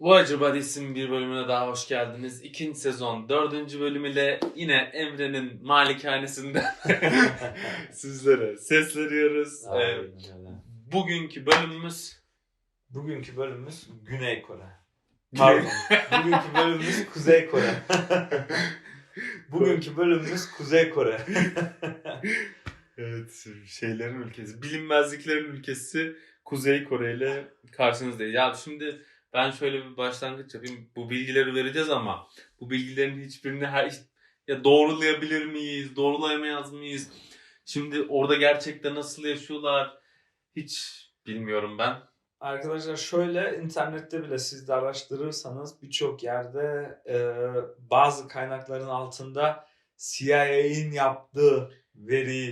Voyager Bodies'in bir bölümüne daha hoş geldiniz. İkinci sezon dördüncü bölümüyle yine Emre'nin malikanesinde sizlere sesleniyoruz. Ee, Aynen öyle. bugünkü bölümümüz Bugünkü bölümümüz Güney Kore. Pardon. Bugünkü bölümümüz Kuzey Kore. Bugünkü bölümümüz Kuzey Kore. evet, şeylerin ülkesi, bilinmezliklerin ülkesi Kuzey Kore ile karşınızdayız. Ya şimdi ben şöyle bir başlangıç yapayım. Bu bilgileri vereceğiz ama bu bilgilerin hiçbirini her ya doğrulayabilir miyiz, doğrulayamayız mıyız? Şimdi orada gerçekten nasıl yaşıyorlar hiç bilmiyorum ben. Arkadaşlar şöyle internette bile siz de araştırırsanız birçok yerde e, bazı kaynakların altında CIA'in yaptığı verilere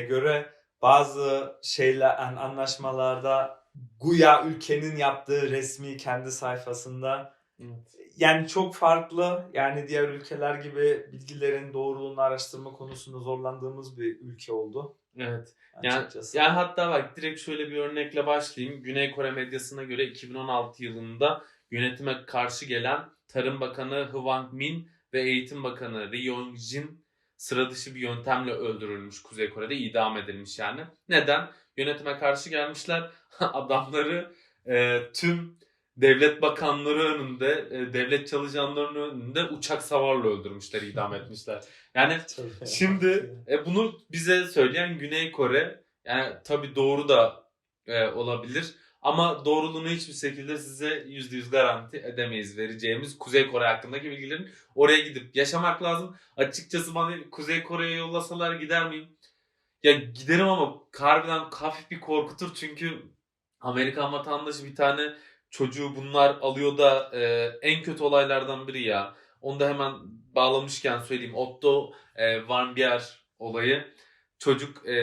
göre bazı şeyler an- anlaşmalarda Guya ülkenin yaptığı resmi kendi sayfasında yani çok farklı yani diğer ülkeler gibi bilgilerin doğruluğunu araştırma konusunda zorlandığımız bir ülke oldu Evet. Yani, açıkçası. yani hatta bak direkt şöyle bir örnekle başlayayım. Güney Kore medyasına göre 2016 yılında yönetime karşı gelen Tarım Bakanı Hwang Min ve Eğitim Bakanı Ri Yong-jin sıra dışı bir yöntemle öldürülmüş Kuzey Kore'de idam edilmiş yani. Neden? Yönetime karşı gelmişler. Adamları e, tüm devlet bakanları önünde, e, devlet çalışanlarının önünde uçak savarla öldürmüşler, idam etmişler. Yani. Şimdi e, bunu bize söyleyen Güney Kore yani tabii doğru da e, olabilir ama doğruluğunu hiçbir şekilde size %100 garanti edemeyiz vereceğimiz Kuzey Kore hakkındaki bilgilerin oraya gidip yaşamak lazım. Açıkçası bana Kuzey Kore'ye yollasalar gider miyim? Ya giderim ama harbiden hafif bir korkutur çünkü Amerikan vatandaşı bir tane çocuğu bunlar alıyor da e, en kötü olaylardan biri ya. Onu da hemen bağlamışken söyleyeyim. Otto e, Warmbier olayı. Çocuk e,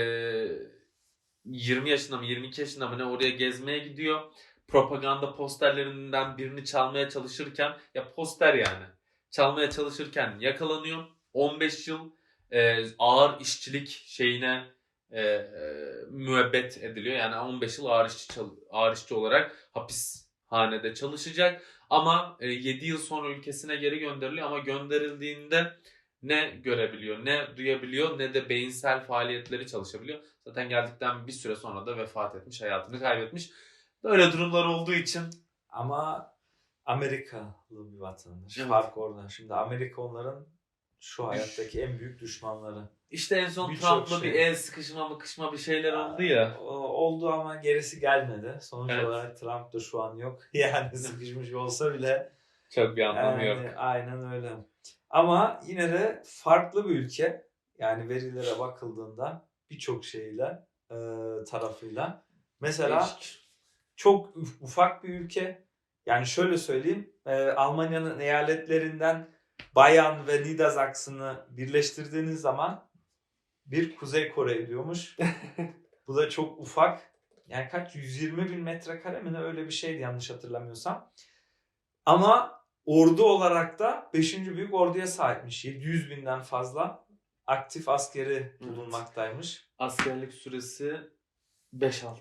20 yaşında mı 22 yaşında mı ne oraya gezmeye gidiyor. Propaganda posterlerinden birini çalmaya çalışırken ya poster yani. Çalmaya çalışırken yakalanıyor. 15 yıl e, ağır işçilik şeyine e, e, müebbet ediliyor. Yani 15 yıl ağır işçi, ağır işçi olarak hapishanede çalışacak. Ama e, 7 yıl sonra ülkesine geri gönderiliyor ama gönderildiğinde ne görebiliyor, ne duyabiliyor, ne de beyinsel faaliyetleri çalışabiliyor. Zaten geldikten bir süre sonra da vefat etmiş, hayatını kaybetmiş. Böyle durumlar olduğu için Ama Amerikalı bir vatandaş. Evet. Fark oradan. Şimdi Amerika onların şu hayattaki en büyük düşmanları. işte en son Birçok Trump'la şey. bir el sıkışma mıkışma bir şeyler oldu ya. O- Oldu ama gerisi gelmedi. Sonuç Evet. olarak Trump da şu an yok. Yani sıkışmış olsa bile. Çok bir anlamı yani, yok. Aynen öyle. Ama yine de farklı bir ülke. Yani verilere bakıldığında birçok şeyle e, tarafıyla. Mesela Değişik. çok uf- ufak bir ülke. Yani şöyle söyleyeyim. e, Almanya'nın eyaletlerinden Bayern ve Niedersachsen'ı birleştirdiğiniz zaman bir Kuzey Kore ediyormuş. Bu da çok ufak. Yani kaç? 120 bin metrekare mi ne öyle bir şeydi yanlış hatırlamıyorsam. Ama ordu olarak da 5. büyük orduya sahipmiş. 700 binden fazla aktif askeri bulunmaktaymış. Askerlik süresi 5-6 yıl.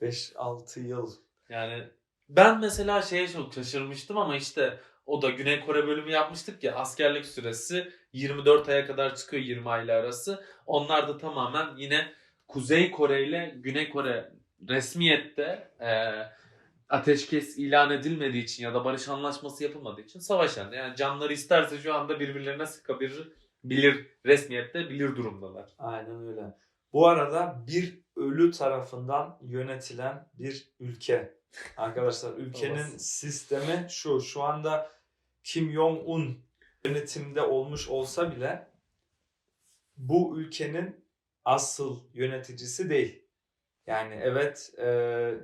5-6 yıl. Yani ben mesela şeye çok şaşırmıştım ama işte o da Güney Kore bölümü yapmıştık ya askerlik süresi 24 aya kadar çıkıyor 20 ayla arası. Onlar da tamamen yine Kuzey Kore ile Güney Kore resmiyette e, ateşkes ilan edilmediği için ya da barış anlaşması yapılmadığı için savaş halinde. Yani canları isterse şu anda birbirlerine sıkabilir bilir resmiyette bilir durumdalar. Aynen öyle. Bu arada bir ölü tarafından yönetilen bir ülke. Arkadaşlar ülkenin sistemi şu. Şu anda Kim Jong-un yönetimde olmuş olsa bile bu ülkenin asıl yöneticisi değil. Yani evet e,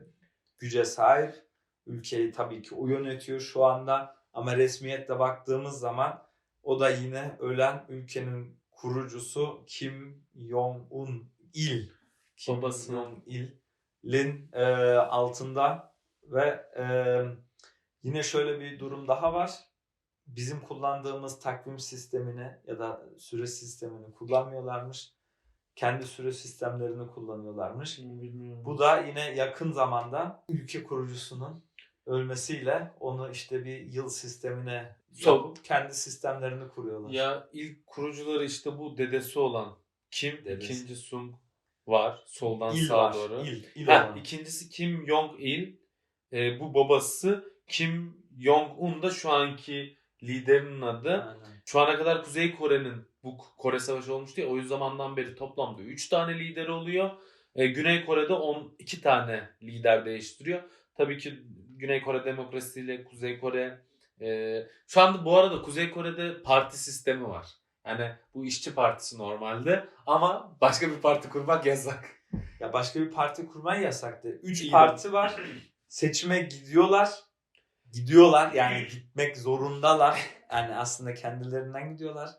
güce sahip. Ülkeyi tabii ki o yönetiyor şu anda. Ama resmiyetle baktığımız zaman o da yine ölen ülkenin kurucusu Kim Jong-un il. Kim Babası. Jong-il'in e, altında ve e, yine şöyle bir durum daha var. Bizim kullandığımız takvim sistemini ya da süre sistemini kullanmıyorlarmış. Kendi süre sistemlerini kullanıyorlarmış. Bilmiyorum. Bu da yine yakın zamanda ülke kurucusunun ölmesiyle onu işte bir yıl sistemine So- yapıp kendi sistemlerini kuruyorlar. Ya ilk kurucuları işte bu dedesi olan Kim, Dedesi. ikinci Sung var soldan İl sağa var. doğru. İl, il Ha, ikincisi Kim Jong Il. Ee, bu babası Kim Jong Un da şu anki liderinin adı. Aynen. Şu ana kadar Kuzey Kore'nin bu Kore Savaşı olmuştu ya o zamandan beri toplamda 3 tane lideri oluyor. Ee, Güney Kore'de 12 tane lider değiştiriyor. Tabii ki Güney Kore demokrasiyle Kuzey Kore e, şu anda bu arada Kuzey Kore'de parti sistemi var. Yani bu işçi partisi normalde ama başka bir parti kurmak yasak. Ya başka bir parti kurman yasaktı. Üç İyi parti var. Seçime gidiyorlar. Gidiyorlar yani gitmek zorundalar. Yani aslında kendilerinden gidiyorlar.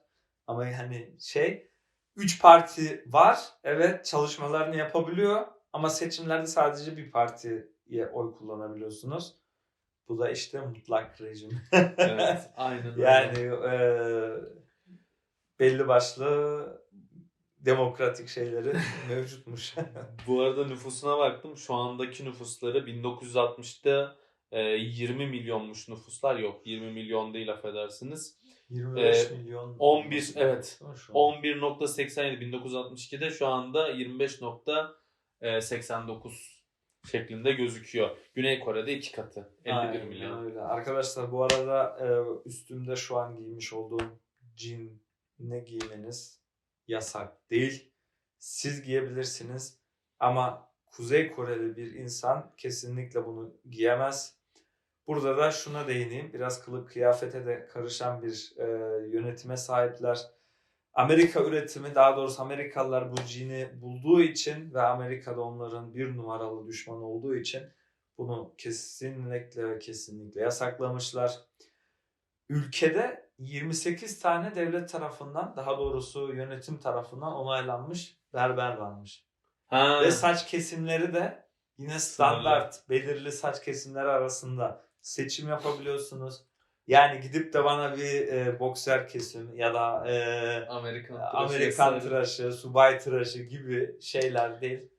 Ama hani şey üç parti var. Evet çalışmalarını yapabiliyor. Ama seçimlerde sadece bir partiye oy kullanabiliyorsunuz. Bu da işte mutlak rejim. Evet, aynen öyle. Yani eee, belli başlı demokratik şeyleri mevcutmuş. Bu arada nüfusuna baktım. Şu andaki nüfusları 1960'ta e, 20 milyonmuş nüfuslar. Yok 20 milyon değil affedersiniz. 25 Ee, milyon. 11 evet. Şu an. 11.87 1962'de şu anda 25.89 şeklinde gözüküyor. Güney Kore'de iki katı. 51 Aynen milyon. öyle. Arkadaşlar bu arada e, üstümde şu an giymiş olduğum jean ne giymeniz yasak değil. Siz giyebilirsiniz ama Kuzey Koreli bir insan kesinlikle bunu giyemez. Burada da şuna değineyim. Biraz kılık kıyafete de karışan bir e, yönetime sahipler. Amerika üretimi daha doğrusu Amerikalılar bu jean'i bulduğu için ve Amerika'da onların bir numaralı düşmanı olduğu için bunu kesinlikle kesinlikle yasaklamışlar. Ülkede 28 tane devlet tarafından daha doğrusu yönetim tarafından onaylanmış berber varmış. Ha, Ve saç kesimleri de yine standart belirli saç kesimleri arasında seçim yapabiliyorsunuz. Yani gidip de bana bir e, bokser kesim ya da e, Amerikan tıraşı Amerikan tıraşı, subay tıraşı gibi şeyler değil.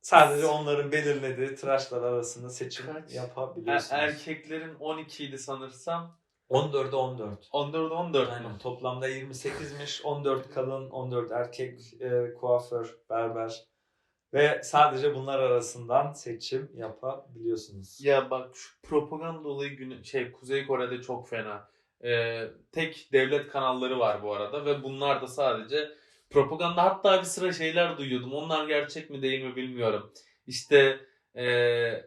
Sadece onların belirlediği tıraşlar arasında seçim Kaç? yapabiliyorsunuz. Er- erkeklerin 12 idi sanırsam. 14'e 14. 14 14 Aynen. mu? Toplamda 28'miş. 14 kadın, 14 erkek e, kuaför, berber. Ve sadece bunlar arasından seçim yapabiliyorsunuz. Ya bak şu propaganda olayı günü, şey Kuzey Kore'de çok fena. Ee, tek devlet kanalları var bu arada ve bunlar da sadece propaganda hatta bir sıra şeyler duyuyordum. Onlar gerçek mi değil mi bilmiyorum. İşte ee,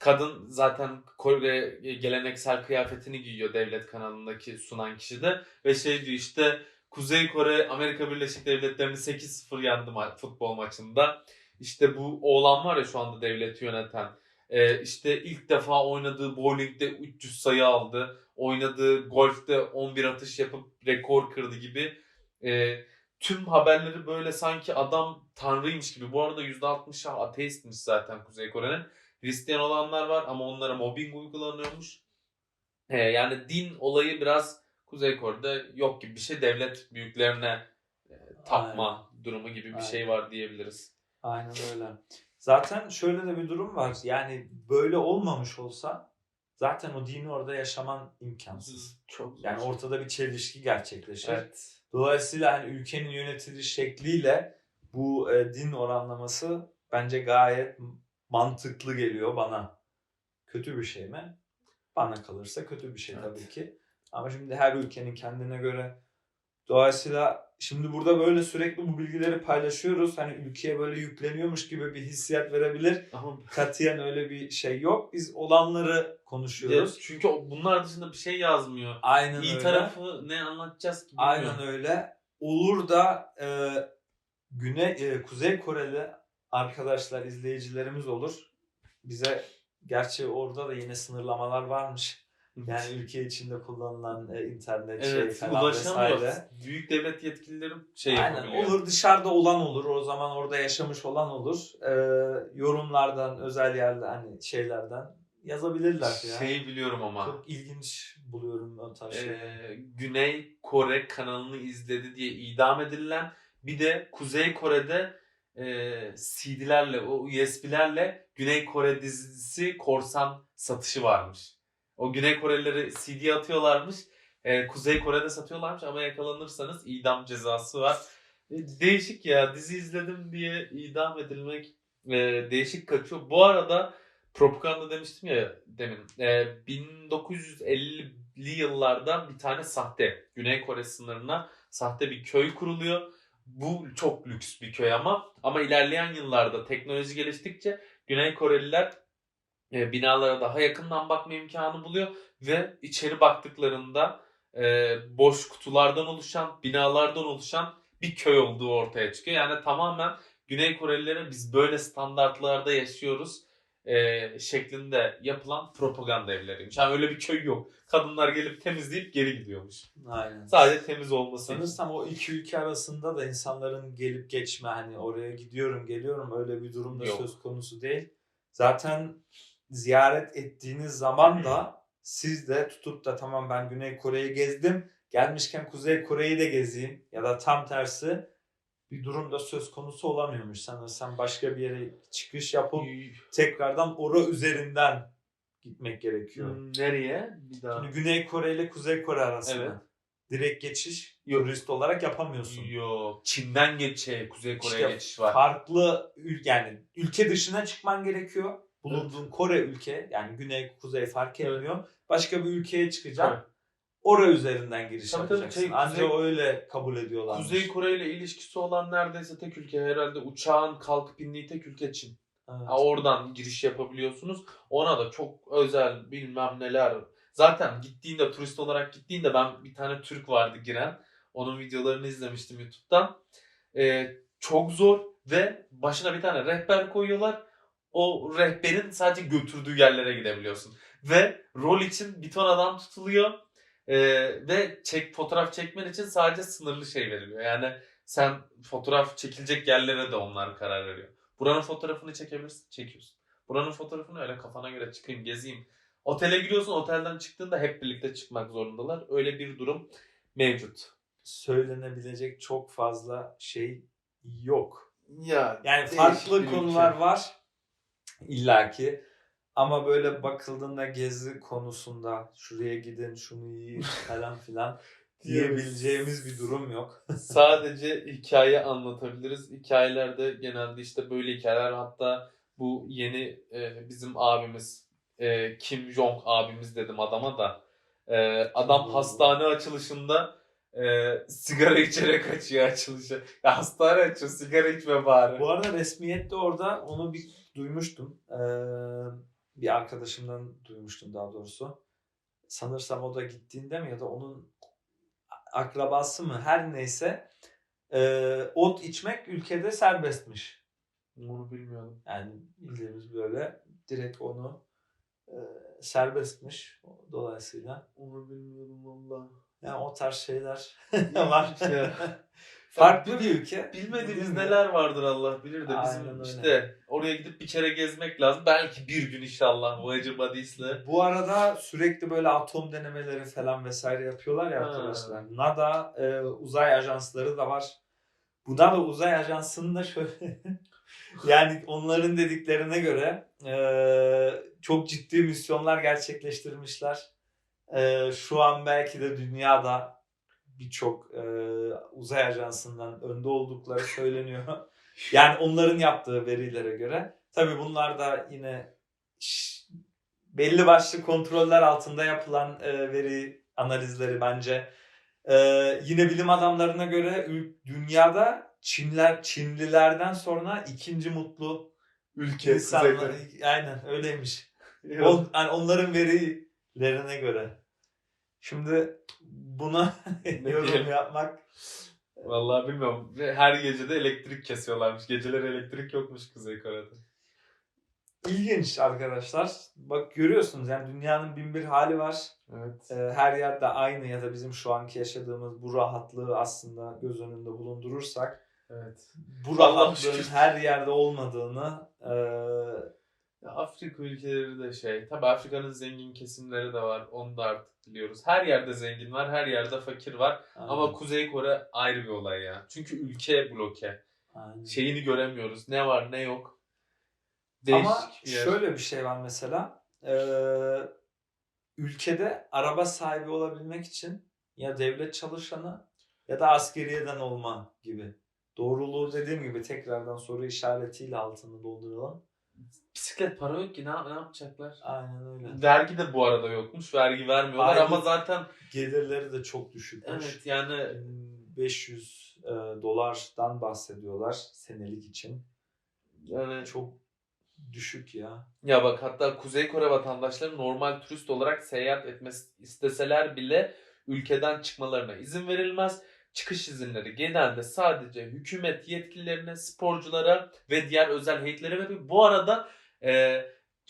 kadın zaten Kore geleneksel kıyafetini giyiyor devlet kanalındaki sunan kişi de ve şey diyor işte Kuzey Kore Amerika Birleşik Devletleri'ni 8-0 yendi ma- futbol maçında. İşte bu oğlan var ya şu anda devleti yöneten. Ee, işte ilk defa oynadığı bowlingde 300 sayı aldı. Oynadığı golfte 11 atış yapıp rekor kırdı gibi. Ee, tüm haberleri böyle sanki adam tanrıymış gibi. Bu arada %60'ı ateistmiş zaten Kuzey Kore'nin. Hristiyan olanlar var ama onlara mobbing uygulanıyormuş. Ee, yani din olayı biraz Kuzey Kore'de yok gibi bir şey. Devlet büyüklerine e, tapma durumu gibi bir Aynen. şey var diyebiliriz. Aynen öyle. Zaten şöyle de bir durum var. Yani böyle olmamış olsa zaten o dini orada yaşaman imkansız. Çok Yani ortada bir çelişki gerçekleşir. Evet. Dolayısıyla hani ülkenin yönetiliş şekliyle bu e, din oranlaması bence gayet mantıklı geliyor bana. Kötü bir şey mi? Bana kalırsa kötü bir şey Evet. tabii ki. Ama şimdi her ülkenin kendine göre dolayısıyla şimdi burada böyle sürekli bu bilgileri paylaşıyoruz. Hani ülkeye böyle yükleniyormuş gibi bir hissiyat verebilir. Ama Katiyen öyle bir şey yok. Biz olanları konuşuyoruz. Ya çünkü bunlar dışında bir şey yazmıyor. Aynen İyi öyle. tarafı ne anlatacağız ki bilmiyorum. Aynen öyle. Olur da e, Güney e, Kuzey Koreli arkadaşlar, izleyicilerimiz olur. Bize gerçi orada da yine sınırlamalar varmış. Yani ülke içinde kullanılan e, internet evet, şey falan vesaire. Büyük devlet yetkilileri şey Aynen yapabiliyor. olur dışarıda olan olur. O zaman orada yaşamış olan olur. E, yorumlardan, özel yerde hani şeylerden yazabilirler ya. Şeyi biliyorum ama. Çok ilginç buluyorum o tarz şeyleri. e, Güney Kore kanalını izledi diye idam edilen bir de Kuzey Kore'de e, CD'lerle, o USB'lerle Güney Kore dizisi korsan satışı varmış. O Güney Korelileri CD atıyorlarmış. e, Kuzey Kore'de satıyorlarmış ama yakalanırsanız idam cezası var. E, değişik ya dizi izledim diye idam edilmek e, değişik kaçıyor. Bu arada propaganda demiştim ya demin. E, 1950'li yıllarda bir tane sahte Güney Kore sınırına sahte bir köy kuruluyor. Bu çok lüks bir köy ama ama ilerleyen yıllarda teknoloji geliştikçe Güney Koreliler e, binalara daha yakından bakma imkanı buluyor ve içeri baktıklarında e, boş kutulardan oluşan, binalardan oluşan bir köy olduğu ortaya çıkıyor. Yani tamamen Güney Korelilere biz böyle standartlarda yaşıyoruz e, şeklinde yapılan propaganda evleriymiş. Yani öyle bir köy yok. Kadınlar gelip temizleyip geri gidiyormuş. Aynen. Sadece temiz olması. Sanırsam o iki ülke arasında da insanların gelip geçme hani oraya gidiyorum geliyorum öyle bir durum da Yok. söz konusu değil. Zaten ziyaret ettiğiniz zaman da siz de tutup da tamam ben Güney Kore'yi gezdim gelmişken Kuzey Kore'yi de gezeyim ya da tam tersi bir durumda söz konusu olamıyormuş. Sanırsam başka bir yere çıkış yapıp tekrardan ora üzerinden gitmek gerekiyor. Hmm, Nereye? Bir daha. Şimdi Güney Kore ile Kuzey Kore arasında Evet. direkt geçiş Yok. turist olarak yapamıyorsun. Yok. Çin'den geç şey, Kuzey Kore'ye İşte geçiş var. Farklı ül- yani ülke dışına çıkman gerekiyor. Bulunduğun Kore ülke yani Güney Kuzey fark Evet. etmiyor. Başka bir ülkeye çıkacaksın. Evet. Ora üzerinden giriş Tabii tabii, yapacaksın. şey, Ancak Kuzey- öyle kabul ediyorlar. Kuzey Kore ile ilişkisi olan neredeyse tek ülke herhalde uçağın kalkıp indiği tek ülke Çin. Ha, oradan giriş yapabiliyorsunuz. Ona da çok özel bilmem neler. Zaten gittiğinde turist olarak gittiğinde ben bir tane Türk vardı giren. Onun videolarını izlemiştim YouTube'dan. Ee, çok zor ve başına bir tane rehber koyuyorlar. O rehberin sadece götürdüğü yerlere gidebiliyorsun. Ve rol için bir ton adam tutuluyor. Ee, ve çek fotoğraf çekmen için sadece sınırlı şey veriliyor. Yani sen fotoğraf çekilecek yerlere de onlar karar veriyor. Buranın fotoğrafını çekebilirsin, çekiyorsun. Buranın fotoğrafını öyle kafana göre çıkayım, gezeyim. Otele giriyorsun, otelden çıktığında hep birlikte çıkmak zorundalar. Öyle bir durum mevcut. Söylenebilecek çok fazla şey yok. Ya Yani farklı konular ülke. var illaki. Ama böyle bakıldığında gezi konusunda şuraya gidin, şunu yiyin falan filan diyebileceğimiz bir durum yok. sadece hikaye anlatabiliriz. Hikayelerde genelde işte böyle hikayeler hatta bu yeni e, bizim abimiz e, Kim Jong abimiz dedim adama da e, adam Kim hastane açılışında e, sigara içerek açıyor açılışı. Ya hastane açıyor sigara içme bari. Bu arada resmiyette orada onu bir duymuştum. Ee, bir arkadaşımdan duymuştum daha doğrusu. Sanırsam o da gittiğinde mi ya da onun akrabası mı her neyse ee, ot içmek ülkede serbestmiş. Onu bilmiyordum. Yani bildiğimiz böyle direkt onu e, serbestmiş dolayısıyla. Onu bilmiyordum valla. Yani o tarz şeyler var. Ya. Farklı bir ülke. Bilmediğimiz neler vardır Allah bilir de Aynen bizim öyle. işte oraya gidip bir kere gezmek lazım. Belki bir gün inşallah Voyager Bodies'le. Bu arada sürekli böyle atom denemeleri falan vesaire yapıyorlar ya arkadaşlar. NADA e, uzay ajansları da var. Bu da uzay ajansının da şöyle yani onların dediklerine göre e, çok ciddi misyonlar gerçekleştirmişler. E, şu an belki de dünyada birçok e, uzay ajansından önde oldukları söyleniyor. yani onların yaptığı verilere göre. Tabii bunlar da yine belli başlı kontroller altında yapılan e, veri analizleri bence. E, yine bilim adamlarına göre dünyada Çinler Çinlilerden sonra ikinci mutlu Ülke, insanlar. Kuzey Aynen öyleymiş. On, yani onların verilerine göre. Şimdi buna yorum yapmak Vallahi bilmiyorum. Her gece de elektrik kesiyorlarmış. Geceleri elektrik yokmuş Kuzey Kore'de. ilginç arkadaşlar. Bak görüyorsunuz yani dünyanın bin bir hali var. Evet. Ee, her yerde aynı ya da bizim şu anki yaşadığımız bu rahatlığı aslında göz önünde bulundurursak Evet. bu rahatlığın her yerde olmadığını e, Ya Afrika ülkeleri de şey. Tabii Afrika'nın zengin kesimleri de var. Onu da artık biliyoruz. Her yerde zengin var. Her yerde fakir var. Ama Kuzey Kore ayrı bir olay ya. Çünkü ülke bloke. Aynen. şeyini göremiyoruz. Ne var ne yok. Ama Değişik bir yer. şöyle bir şey var mesela. Ee, ülkede araba sahibi olabilmek için ya devlet çalışanı ya da askeriyeden olma gibi. Doğruluğu dediğim gibi tekrardan soru işaretiyle altını dolduralım. Bisiklet para yok ki ne, ne yapacaklar? Aynen öyle. Vergi de bu arada yokmuş. Vergi vermiyorlar Aylık- ama zaten Gelirleri de çok düşükmüş. evet yani 500 e, dolardan bahsediyorlar senelik için. yani Çok düşük ya. Ya bak hatta Kuzey Kore vatandaşları normal turist olarak seyahat etmesi isteseler bile ülkeden çıkmalarına izin verilmez. Çıkış izinleri genelde sadece hükümet yetkililerine, sporculara ve diğer özel heyetlere veriyor. Bu arada e,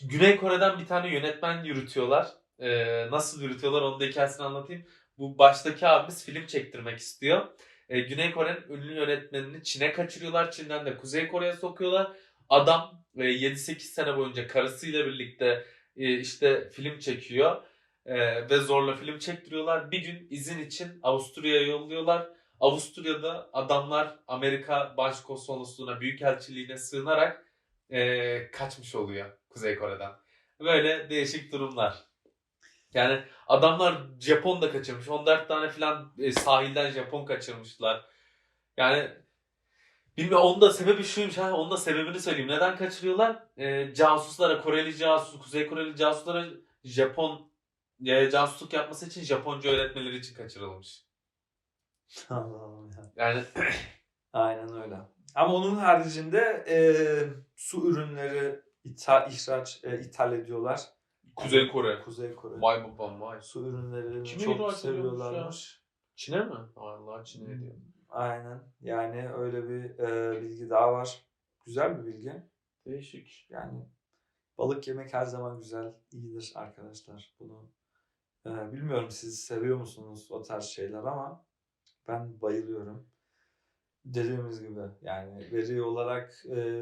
Güney Kore'den bir tane yönetmen yürütüyorlar. E, nasıl yürütüyorlar onu da hikayesini anlatayım. Bu baştaki abimiz film çektirmek istiyor. E, Güney Kore'nin ünlü yönetmenini Çin'e kaçırıyorlar. Çin'den de Kuzey Kore'ye sokuyorlar. Adam e, 7-8 sene boyunca karısıyla birlikte e, işte film çekiyor E, ve zorla film çektiriyorlar. Bir gün izin için Avusturya'ya yolluyorlar. Avusturya'da adamlar Amerika Başkonsolosluğu'na, Büyükelçiliğine sığınarak e, kaçmış oluyor Kuzey Kore'den. Böyle değişik durumlar. Yani adamlar Japon da kaçırmış. 14 tane falan e, sahilden Japon kaçırmışlar. Yani Bilmiyorum onun da sebebi şuymuş ha onun da sebebini söyleyeyim. Neden kaçırıyorlar? Ee, casuslara, Koreli casus, Kuzey Koreli casuslara Japon e, casusluk yapması için Japonca öğretmeleri için kaçırılmış. Allah'ım ya. Yani Aynen öyle. Ama onun haricinde e, su ürünleri ithal, ihraç, e, ithal ediyorlar. Kuzey Kore. Kuzey Kore. Vay babam vay. Su ürünlerini Kime çok seviyorlarmış. Çin'e mi? Allah Çin'e diyor. Aynen. Yani öyle bir e, bilgi daha var. Güzel bir bilgi. Değişik. Yani balık yemek her zaman güzel, iyidir arkadaşlar. Bunu e, bilmiyorum siz seviyor musunuz o tarz şeyler ama ben bayılıyorum. Dediğimiz gibi yani veri olarak e,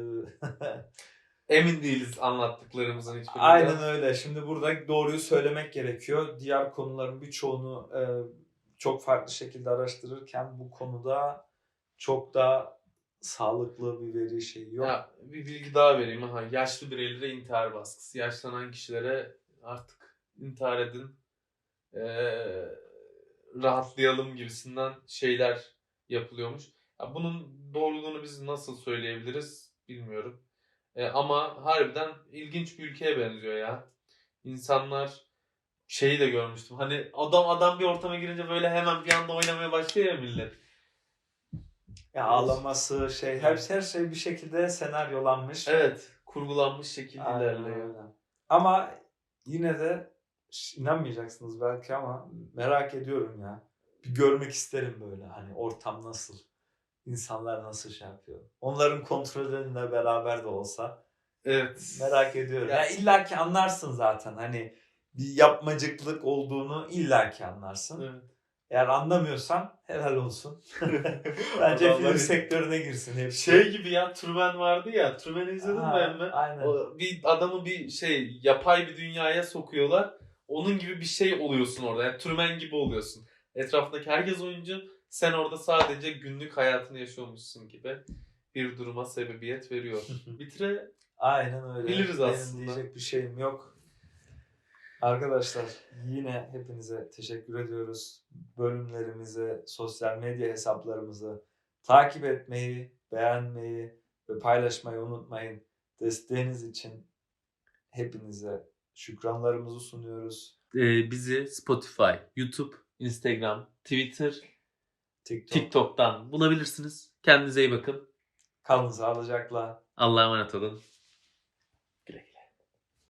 Emin değiliz anlattıklarımızın hiçbirinden. aynen öyle. Şimdi burada doğruyu söylemek gerekiyor. Diğer konuların birçoğunu e, çok farklı şekilde araştırırken bu konuda çok da sağlıklı bir veri şeyi yok. Ya, bir bilgi daha vereyim. Aha, yaşlı bireylere intihar baskısı. Yaşlanan kişilere artık intihar edin. Ee, rahatlayalım gibisinden şeyler yapılıyormuş. Ya, bunun doğruluğunu biz nasıl söyleyebiliriz bilmiyorum. Ee, ama harbiden ilginç bir ülkeye benziyor ya. İnsanlar şeyi de görmüştüm. Hani adam adam bir ortama girince böyle hemen bir anda oynamaya başlıyor ya millet. Ya ağlaması şey her, her şey bir şekilde senaryolanmış. Evet, kurgulanmış şekilde ilerliyor. Ama yine de inanmayacaksınız belki ama merak ediyorum ya. Bir görmek isterim böyle hani ortam nasıl? İnsanlar nasıl şey yapıyor? Onların kontrolünle beraber de olsa Evet. merak ediyorum. Ya- Ya illa ki anlarsın zaten hani bir yapmacıklık olduğunu illa ki anlarsın. Evet. Eğer anlamıyorsan helal olsun. Bence film sektörüne girsin hepsi. Şey gibi ya Truman vardı ya. Truman'ı izledin mi Emre? Aynen. O, bir adamı bir şey yapay bir dünyaya sokuyorlar. Onun gibi bir şey oluyorsun orada. Yani Truman gibi oluyorsun. Etrafındaki herkes oyuncu. Sen orada sadece günlük hayatını yaşıyormuşsun gibi bir duruma sebebiyet veriyor. Bitire Aynen öyle. Biliriz Benim aslında. diyecek bir şeyim yok. Arkadaşlar yine hepinize teşekkür ediyoruz. Bölümlerimizi, sosyal medya hesaplarımızı takip etmeyi, beğenmeyi ve paylaşmayı unutmayın. Desteğiniz için hepinize şükranlarımızı sunuyoruz. Ee, bizi Spotify, YouTube, Instagram, Twitter, TikTok. TikTok'tan bulabilirsiniz. Kendinize iyi bakın. Kalın sağlıcakla. Allah'a emanet olun.